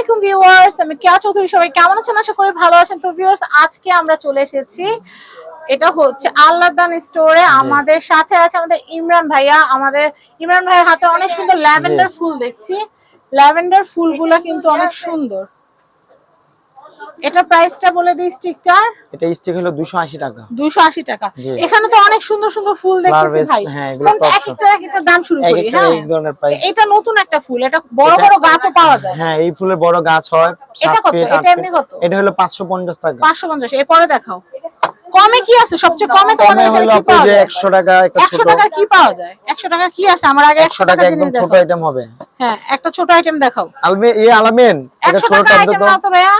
আলাইকুম ভিউয়ার্স আমি কেয়া চৌধুরী সবাই কেমন আছেন? আশা করি ভালো আছেন। তো ভিউয়ার্স আজকে আমরা চলে এসেছি। এটা হচ্ছে আল্লাহদান স্টোরে আমাদের সাথে আছে আমাদের ইমরান ভাইয়া। আমাদের ইমরান ভাইয়ের হাতে অনেক সুন্দর ল্যাভেন্ডার ফুল দেখছি। ল্যাভেন্ডার ফুলগুলো কিন্তু অনেক সুন্দর। এটা প্রাইসটা বলে দিই স্টিকটার এটা স্টিক হলো 280 টাকা। দুশো আশি টাকা। এখানে তো অনেক সুন্দর সুন্দর ফুল দেখতেছি ভাই। হ্যাঁ, এগুলো এক একটা এক একটা দাম শুরু করি হ্যাঁ। এক ধরনের প্রাইস এটা নতুন একটা ফুল এটা বড় বড় গাছও পাওয়া যায়। হ্যাঁ এই ফুলের বড় গাছ হয় এটা কত? এটা এমনি কত? এটা হলো 550 টাকা। পাঁচশো পঞ্চাশ এরপরে দেখাও। কমে কি আছে? সবচেয়ে কমে তোমাদের এখানে হলো আপু পাওয়া যে যায়? 100 টাকা একটা ছোট টাকার কি পাওয়া যায়? একশো টাকা কি আছে? আমার আগে 100 টাকা একদম ছোট আইটেম হবে। হ্যাঁ একটা ছোট আইটেম দেখাও। আলমে এই আলামিন এটা ছোট আইটেম তো নাও তো ভাইয়া।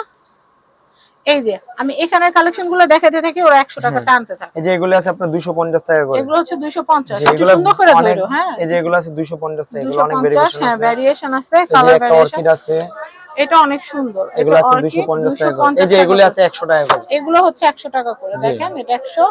এই যে আমি এখানে কালেকশনগুলো দেখাতে থাকি ওরা একশো টাকা হ্যাঁ। টানতে থাকে। এই যে এগুলো আছে আপনার 250 টাকা করে। এগুলো হচ্ছে দুইশো পঞ্চাশ। সুন্দর করে ধরো হ্যাঁ। এই যে এগুলো আছে 250 টাকা এগুলো অনেক ভেরিয়েশন হ্যাঁ ভ্যারিয়েশন আছে কালার ভ্যারিয়েশন আছে। এটা অনেক সুন্দর। এগুলো আছে orchid, 250 টাকা এই যে এগুলো আছে 100 টাকা করে। এগুলো হচ্ছে একশো টাকা করে। দেখেন এটা একশো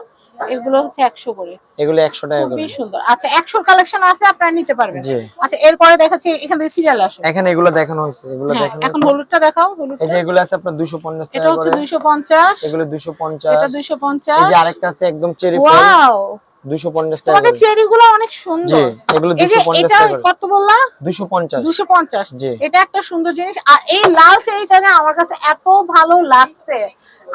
এগুলো হচ্ছে একশো করে। এগুলো 100 টাকা করে। খুবই সুন্দর। আচ্ছা একশোর কালেকশন আছে আপনারা নিতে পারবেন। আচ্ছা এরপরে দেখাচ্ছি এখান থেকে সিরিয়াল আসো এখানে এগুলো দেখানো হয়েছে এগুলো হ্যাঁ, দেখানো এখন। হলুদটা দেখাও হলুদ এই যে এগুলো আছে আপনার 250 এটা হচ্ছে করে। দুইশো পঞ্চাশ। এটা 250 এই যে আরেকটা আছে একদম চেরি ফল ওয়াও। 250 টাকা তোমাদের অনেক জি সুন্দর এগুলো 250 টাকা করে। কত বললা? 250 দুশো পঞ্চাশ। জি। এটা একটা সুন্দর জিনিস। আর এই লাল চেরিটা আমার কাছে এত ভালো লাগছে।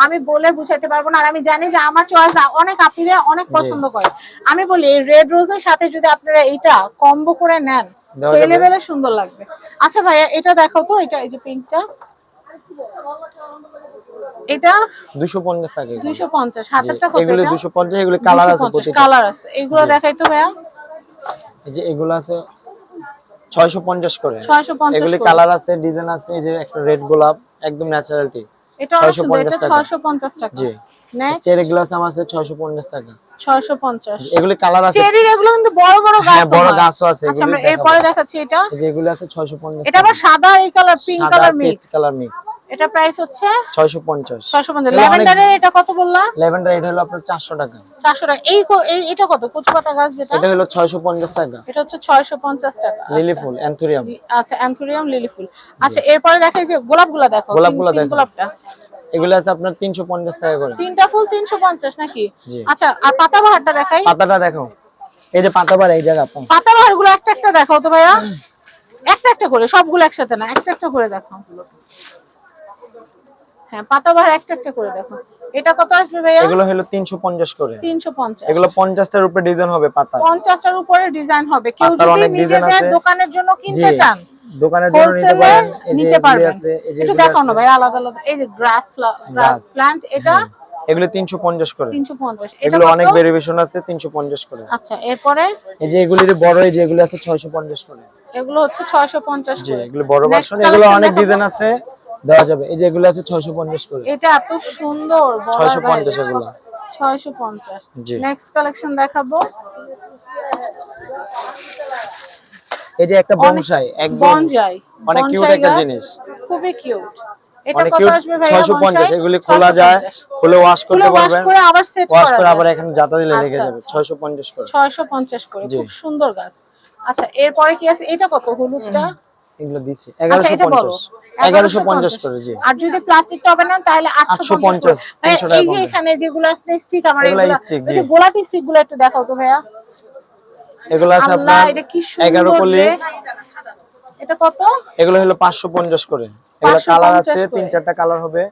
আমি বলে বুঝাইতে পারব না। আর আমি জানি যে আমার চয়েস অনেক আপুরা অনেক পছন্দ করে। আমি বলি রেড রোজের সাথে যদি আপনারা এইটা কম্বো করে নেন সেই লেভেলে সুন্দর লাগবে। আচ্ছা ভাইয়া এটা দেখাও তো এটা এই যে পিঙ্কটা এটা 250 টাকা এগুলো। দুইশো পঞ্চাশ জি, কত এগুলো 250 এগুলো কালার আছে প্রতিটা। কালার আছে। এগুলো দেখাই তো ভাইয়া। এই যে এগুলো আছে 650 করে। ছয়শো পঞ্চাশ এগুলি কালার আছে ডিজাইন আছে এই যে একটা রেড গোলাপ একদম ন্যাচারালিটি এটা 650 টাকা। ছয়শো পঞ্চাশ টাকা। জি। নেক্সট চেরি গ্লাস আছে 650 টাকা। ছয়শো পঞ্চাশ। এগুলি কালার আছে। চেরির এগুলো কিন্তু বড় বড় গাছ হ্যাঁ বড় গাছও আছে আচ্ছা আমরা এরপরে দেখাচ্ছি এটা। এই আছে 650 এটা আবার সাদা এই color pink color mix color mix এটা প্রাইস হচ্ছে 650 ছয়শো পঞ্চাশ। এগুলো অনেক- ল্যাভেন্ডারের এটা কত বললাম ল্যাভেন্ডার এটা হলো আপনার 400 টাকা। চারশো টাকা। এই এটা কত? কুচপাতা গাছ যেটা? এটা হলো 650 টাকা। এটা হচ্ছে ছয়শো পঞ্চাশ টাকা। লিলি আচ্ছা। ফুল অ্যান্থুরিয়াম আচ্ছা অ্যান্থুরিয়াম লিলি ফুল। আচ্ছা এরপরে দেখাই যে গোলাপগুলা দেখো গোলাপগুলা দেখো। গোলাপটা। এগুলো আছে আপনার 350 টাকা করে। তিনটা ফুল তিনশো পঞ্চাশ নাকি? আচ্ছা আর পাতাবাহারটা দেখাই। পাতাটা দেখো। এই যে পাতাবার এই জায়গা আপু পাতাবাহারগুলো একটা একটা দেখাও তো ভাইয়া। একটা একটা করে সবগুলো একসাথে না একটা একটা করে দেখাও। হ্যাঁ পাতাবাহার একটা একটা করে দেখো। এটা কত আসবে ভাইয়া? এগুলো হলো 350 করে। তিনশো পঞ্চাশ। এগুলো 50 টার উপরে ডিজাইন হবে পাতা। পঞ্চাশটার উপরে ডিজাইন হবে। কেউ যদি নিজেদের দোকানের জন্য কিনতে চান দোকানের জন্য নিতে পারেন। নিতে পারবেন। এগুলি না। ভাই আলাদা আলাদা। এই যে গ্রাস গ্রাস প্ল্যান্ট এটা এগুলো 350 করে। তিনশো পঞ্চাশ। এটা এগুলো অনেক ভেরিয়েশন আছে 350 করে। আচ্ছা এরপরে? এই যে এগুলির বড় এই যে এগুলো আছে 650 করে। এগুলো হচ্ছে ছয়শো পঞ্চাশ জি এগুলো বড় ভার্সন এগুলো অনেক ডিজাইন আছে। দেওয়া যাবে। এই যে এগুলো আছে 650 করে। এটা এত সুন্দর 650 এগুলো। ছয়শো পঞ্চাশ। জি। নেক্সট কালেকশন দেখাবো। এই যে একটা বনসাই একদম বনজাই অনেক কিউট একটা জিনিস। খুবই কিউট এটা কত আসবে ভাইয়া 650 বনসাই? এগুলি খোলা যায় 650 খুলে ওয়াশ করতে ওয়াশ করে আবার সেট ওয়াশ করা করে যায়। আবার এখানে জাতা দিলে লেগে আচ্ছা, যাবে আচ্ছা। 650 করে। 650 করে খুব সুন্দর গাছ। আচ্ছা এরপরে কি আছে? এটা কত হলুদটা? এগুলো দিছি। আচ্ছা এটা বলো 1150 1150 করে জি। আর যদি প্লাস্টিক টবে নেন তাহলে 850 850, ভাইয়া, 300 টাকা এই যে এখানে যেগুলো আছে স্টিক আমার এগুলো এই গোলাপি স্টিকগুলো একটু দেখাও তো ভাইয়া। এগুলো আছে আপনার এটা 11 কলি এটা কত? এগুলো হলো 550 করে। এগুলো কালার আছে তিন চারটা কালার হবে।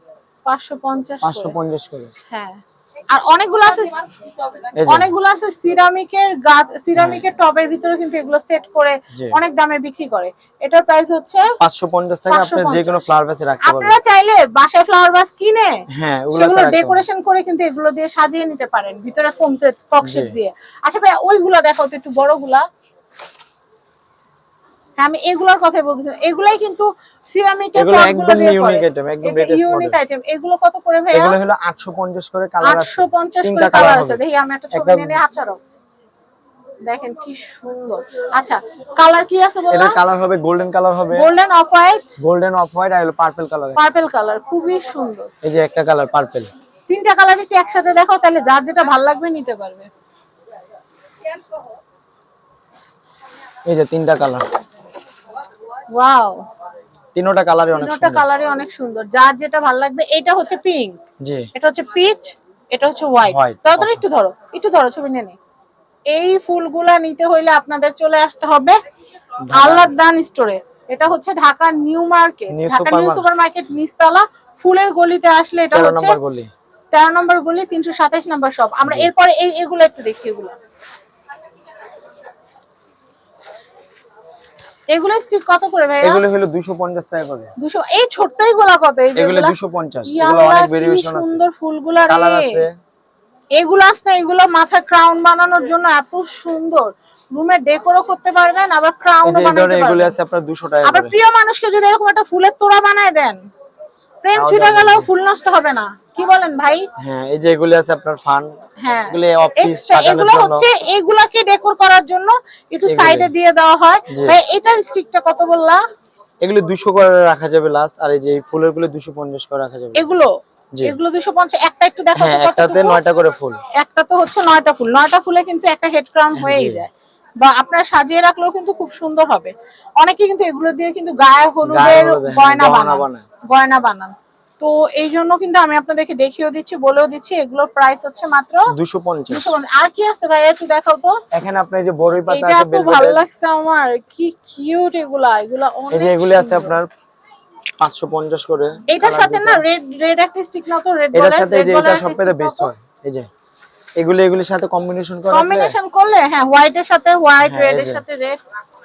550 করে। 550 করে। হ্যাঁ। আর অনেকগুলো আছে অনেকগুলো আছে সিরামিকের গাছ সিরামিকের টবের ভিতরে কিন্তু এগুলো সেট করে অনেক দামে বিক্রি করে। এটার প্রাইস হচ্ছে 550 টাকা আপনি যে কোনো ফ্লাওয়ার ভ্যাসে রাখতে পারবেন। আপনারা চাইলে বাসায় ফ্লাওয়ার ভাস কিনে হ্যাঁ ওগুলো ডেকোরেশন করে কিন্তু এগুলো দিয়ে সাজিয়ে নিতে পারেন ভিতরে ফোম সেট কক সেট দিয়ে। আচ্ছা ভাই ওইগুলা দেখাও তো একটু বড়গুলা। হ্যাঁ আমি এগুলোর কথাই বলতেছি এগুলাই কিন্তু সিরামিকের এগুলো একদম ইউনিক আইটেম এগুলো কত করে ভাইয়া? এগুলো হলো 850 করে কালার আছে। 850 করে কালার আছে। দেখি আমি একটা ছবি নিয়ে নিয়ে আচারও। দেখেন কি সুন্দর। আচ্ছা কালার কি আছে এটা কালার হবে গোল্ডেন কালার হবে। Golden off white golden off white আর হলো পার্পল কালার পার্পল কালার খুবই সুন্দর। এই যে একটা কালার পার্পল তিনটা কালার একটু একসাথে দেখো তাহলে যার যেটা ভালো লাগবে নিতে পারবে। এই যে তিনটা কালার ওয়াও তিনোটা কালারই অনেক তিনটা কালারই অনেক সুন্দর। যার যেটা ভালো লাগবে এটা হচ্ছে পিঙ্ক জি। এটা হচ্ছে পিচ এটা হচ্ছে হোয়াইট তাড়াতাড়ি একটু ধরো একটু ধরো ছবি নিয়ে নে। এই ফুলগুলা নিতে হইলে আপনাদের চলে আসতে হবে আল্লাহদান স্টোরে এটা হচ্ছে Dhaka new market. Dhaka new Supermarket। Super market নিচতলা। ফুলের গলিতে আসলে এটা তেরো হচ্ছে নম্বর গলি। তেরো নম্বর গলি তিনশো সাতাশ নম্বর সব আমরা এরপরে এই এগুলো একটু দেখি এগুলো। এগুলো স্টিক কত করে ভাই এগুলো হলো দুশো পঞ্চাশ টাকা করে। 200 এই গোলা কত? এই এগুলো যেগুলা দুশো পঞ্চাশ এগুলো অনেক ভেরিয়েশন আছে। সুন্দর ফুলগুলো আছে। এগুলো আছে এগুলো মাথা ক্রাউন বানানোর জন্য এত সুন্দর। রুমে ডেকোরও করতে পারবেন আবার ক্রাউনও বানাতে পারবেন এগুলো আছে আপনার দুশো টাকা আবার প্রিয় মানুষকে যদি এরকম একটা ফুলের তোড়া বানায় দেন প্রেম ছুটে গেলেও ফুল নষ্ট হবে না। কি বলেন ভাই? হ্যাঁ এই যে এগুলো আছে আপনার ফান হ্যাঁ। এগুলো অফিস সাজানোর এগুলো জন্য। হচ্ছে এগুলাকে ডেকোর করার জন্য একটু সাইডে দিয়ে দেওয়া হয়। ভাই এটার স্টিকটা কত বললা? এগুলো দুশো করে রাখা যাবে লাস্ট আর এই যে ফুলেরগুলো দুশো পঞ্চাশ করে রাখা যাবে। এগুলো? এগুলো দুশো পঞ্চাশ একটা একটু দেখো হ্যাঁ একটাতে কতটুকু? নয়টা করে ফুল। একটা তো হচ্ছে নয়টা ফুল নয়টা ফুলে কিন্তু একটা হেড ক্রাউন হয়েই যায়। বা আপনার সাজিয়ে রাখলেও কিন্তু খুব সুন্দর হবে। অনেকে কিন্তু এগুলো দিয়ে কিন্তু গায়ে হলুদের গয়না বানান গয়না বানান। তো এই জন্য কিন্তু আমি আপনাদেরকে দেখিয়েও দিচ্ছি বলেও দিচ্ছি এগুলোর প্রাইস হচ্ছে মাত্র দুশো পঞ্চাশ। দুশো পঞ্চাশ। আর কি আছে ভাই একটু দেখাও তো। এখানে আপনার যে বড়ই পাতা আছে ভালো লাগছে আমার কি কিউট এগুলা এগুলা এই অনেক যে এগুলি আছে আপনার পাঁচশো পঞ্চাশ করে এটার সাথে না রেড রেড একটা স্টিক না তো রেড এটার সাথে যে এটা বেস্ট হয় এই যে। এগুলো এগুলোর সাথে কম্বিনেশন করা কম্বিনেশন করলে হ্যাঁ হোয়াইট এর সাথে হোয়াইট হ্যাঁ, রেড এর সাথে রেড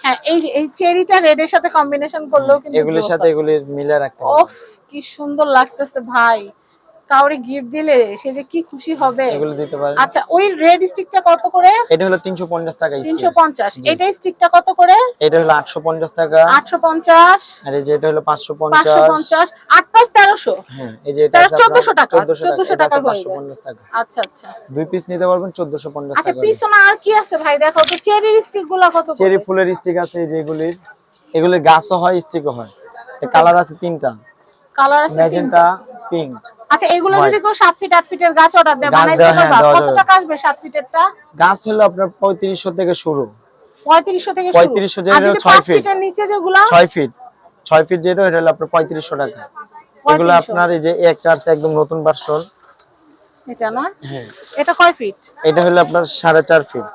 হ্যাঁ এই এই চেরিটা রেড এর সাথে কম্বিনেশন করলেও কিন্তু এগুলোর সাথে এগুলোর মিলা রাখতে ওহ ওফ কি সুন্দর লাগতেছে ভাই। কাউরে গিফট দিলে সে যে কি খুশি হবে? এগুলো দিতে পারেন আচ্ছা ওই রেড স্টিকটা কত করে? এটা হলো তিনশো পঞ্চাশ টাকা তিনশো স্টিক পঞ্চাশ এটা স্টিকটা কত করে? এটা হলো আটশো পঞ্চাশ টাকা। আটশো পঞ্চাশ। আর এই যে এটা হলো পাঁচশো পাঁচশো পঞ্চাশ। পঞ্চাশ আট পাঁচ তেরোশো। হ্যাঁ এই যে এটা তাহলে আছে আপনার 1400 টাকা, 1400 1400 টাকা হয়ে পাঁচশো যায়। পঞ্চাশ টাকা। আচ্ছা আচ্ছা। দুই পিস নিতে পারবেন চোদ্দশো পঞ্চাশ আচ্ছা টাকা পিছনে আর কি আছে ভাই? দেখো তো চেরির স্টিকগুলা কত করে? চেরি ফুলের স্টিক আছে এই যে এগুলির। গাছও হয় স্টিকও হয়। কালার আছে তিনটা। কালার আছে তিনটা। ম্যাজেন্টা পিঙ্ক আচ্ছা এগুলো যদি কেউ সাত ফিট আট ফিটের গাছ অর্ডার দেয় হ্যাঁ, পারবা কত টাকা আসবে সাত ফিটেরটা গাছ হলো আপনার পঁয়ত্রিশশো থেকে শুরু। পঁয়ত্রিশশো থেকে শুরু। 3500 যেটা আর যদি ছয় পাঁচ ফিট। ফিটের নিচে যেগুলা? ছয় ফিট ছয় ফিট যেটা এটা হলো আপনার পঁয়ত্রিশশো টাকা। এগুলো আপনার এই যে একটা আছে একদম নতুন ভার্সন এটা না? হ্যাঁ। এটা কয় ফিট এটা হলো আপনার সাড়ে চার ফিট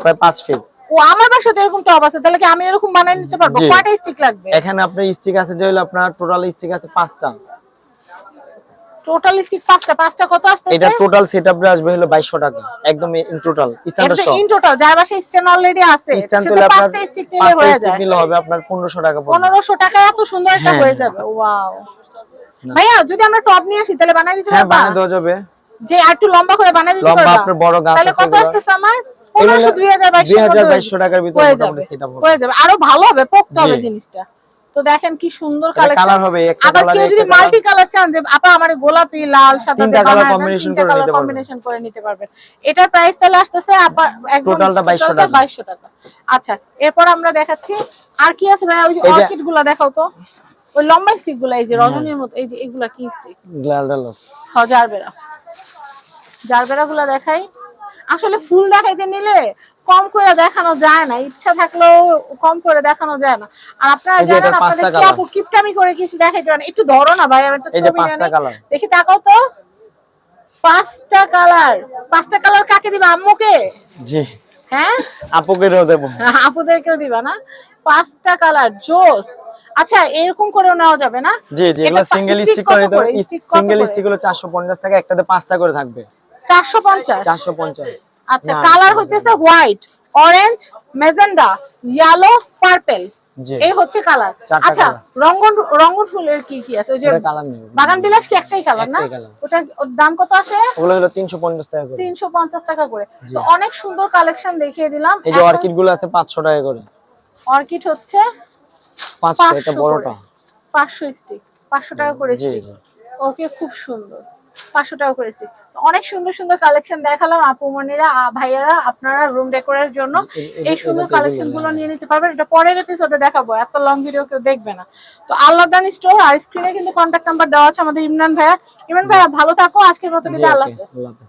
প্রায় পাঁচ ফিট ও আমার বাসাতে এরকম টব আছে তাহলে কি আমি এরকম বানাই নিতে পারব? কয়টা স্টিক লাগবে? এখানে আপনার স্টিক আছে যে হলো আপনার টোটাল স্টিক আছে পাঁচটা। টোটাল স্টিক পাঁচটা পাঁচটা কত আসতেছে? এটা টোটাল সেট আপ আসবে হলো বাইশশো টাকা একদম ইন টোটাল স্ট্যান্ডার্ড এটা ইন টোটাল যার স্ট্যান্ড অলরেডি আছে স্ট্যান্ড তো আপনার পাঁচটা স্টিক নিলে হয়ে যায়। নিলে হবে আপনার পনেরোশো টাকা পড়বে পনেরোশো টাকায় এত সুন্দর একটা হ্যাঁ, হয়ে হ্যাঁ। যাবে ওয়াও ভাইয়া যদি আমরা টপ নিয়ে আসি তাহলে বানাই দিতে হ্যাঁ পারবা? বানিয়ে দেওয়া যাবে। যে একটু লম্বা করে বানাই দিতে লম্বা আপনার বড় গাছ তাহলে কত। আসতেছে আমার? এগুলো পনেরোশো দুই হাজার দুই হাজার বাইশশো টাকার ভিতরে হয়ে মোটামুটি যাবে সেট হয়ে যাবে। আরও ভালো হবে পোক্ত হবে জিনিসটা। তো দেখেন কি সুন্দর কালার হবে আবার কেউ যদি মাল্টি কালার চান যে আপা আমার গোলাপি লাল সাদা তিনটা করে নিতে কম্বিনেশন করে নিতে পারবেন। এটার প্রাইস তাহলে আসতেছে আপা টোটালটা 2200 টাকা। 2200 টাকা। আচ্ছা এরপর আমরা দেখাচ্ছি আর কি আছে ভাই ওই যে অর্কিডগুলা দেখাও তো। ওই লম্বা স্টিকগুলা এই যে রজনীর মতো এই যে এগুলা কি স্টিক গ্ল্যান্ডালস হ্যাঁ জারবেরা। জারবেরা গুলা দেখাই। আসলে ফুল দেখাইতে নিলে কম করে দেখানো যায় না ইচ্ছা থাকলেও কম করে দেখানো যায় না। আর আপনারা জানেন আপনাদের কি আপু কিপটামি করে কিছু দেখাইতে পারেন? একটু ধরো না ভাই আমি একটা ছবি কালার। দেখি তাকাও তো। পাঁচটা কালার। পাঁচটা কালার কাকে দিবা আম্মুকে? জি। হ্যাঁ? আপুকেরও দেবো। আপুদেরকেও দিবা না? পাঁচটা কালার জোস। আচ্ছা এরকম করেও নেওয়া যাবে না? জি জি এটা এগুলো সিঙ্গেল স্টিক করে কত সিঙ্গেল? স্টিক চারশো পঞ্চাশ টাকা একটাতে পাঁচটা করে থাকবে। চারশো পঞ্চাশ। চারশো পঞ্চাশ। আচ্ছা কালার হইতেছে white orange magenta yellow purple এই হচ্ছে কালার আচ্ছা রঙ্গন রঙ্গন ফুলের কি কি আছে? ওই যে এটা কালার নেই। বাগান বিলাস কি একটাই কালার না? ওটা দাম কত আসে? ওগুলো হলো তিনশো পঞ্চাশ টাকা করে। তিনশো পঞ্চাশ টাকা করে। তো অনেক সুন্দর কালেকশন দেখিয়ে দিলাম। এই যে অর্কিডগুলো আছে পাঁচশো টাকা করে। অর্কিড হচ্ছে পাঁচশো এটা বড়টা। পাঁচশো স্টিক পাঁচশো টাকা করে স্টিক ওকে খুব সুন্দর। পাঁচশো টাকা করে অনেক সুন্দর সুন্দর কালেকশন দেখালাম আপু মনিরা ভাইয়ারা আপনারা রুম ডেকোরের জন্য। এই সুন্দর কালেকশনগুলো নিয়ে নিতে পারবেন। এটা পরের এপিসোডে দেখাবো এত লং ভিডিও কেউ দেখবে না। তো আল্লাহদান স্টোর আর স্ক্রিনে কিন্তু কন্ট্যাক্ট নাম্বার দেওয়া আছে আমাদের ইমরান ভাইয়া ইমরান ভাইয়া ভালো থাকো আজকের মতো বিদায় আল্লাহ আল্লাহ হাফেজ।